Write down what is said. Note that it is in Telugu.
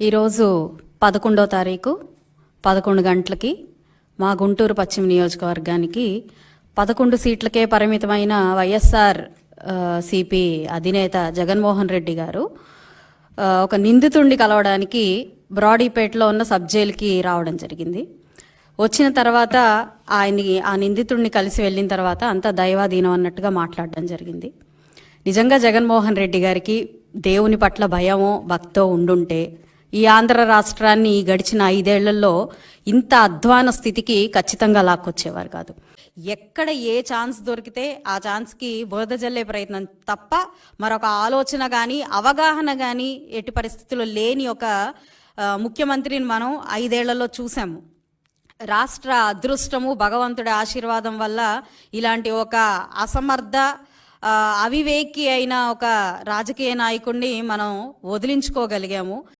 ఈరోజు పదకొండో తారీఖు పదకొండు గంటలకి మా గుంటూరు పశ్చిమ నియోజకవర్గానికి పదకొండు సీట్లకే పరిమితమైన వైఎస్ఆర్ సిపి అధినేత జగన్మోహన్ రెడ్డి గారు ఒక నిందితుడిని కలవడానికి బ్రాడీపేటలో ఉన్న సబ్ జైలుకి రావడం జరిగింది. వచ్చిన తర్వాత ఆయన్ని ఆ నిందితుడిని కలిసి వెళ్ళిన తర్వాత అంతా దైవాధీనం అన్నట్టుగా మాట్లాడడం జరిగింది. నిజంగా జగన్మోహన్ రెడ్డి గారికి దేవుని పట్ల భయమో భక్తో ఉండుంటే ఈ ఆంధ్ర రాష్ట్రాన్ని గడిచిన ఐదేళ్ళలో ఇంత అధ్వాన స్థితికి ఖచ్చితంగా లాక్కొచ్చేవారు కాదు. ఎక్కడ ఏ ఛాన్స్ దొరికితే ఆ ఛాన్స్కి బురద జల్లే ప్రయత్నం తప్ప మరొక ఆలోచన కానీ అవగాహన కానీ ఎట్టి పరిస్థితుల్లో లేని ఒక ముఖ్యమంత్రిని మనం ఐదేళ్ళలో చూసాము. రాష్ట్ర అదృష్టము భగవంతుడి ఆశీర్వాదం వల్ల ఇలాంటి ఒక అసమర్థ అవివేకి అయిన ఒక రాజకీయ నాయకుడిని మనం వదిలించుకోగలిగాము.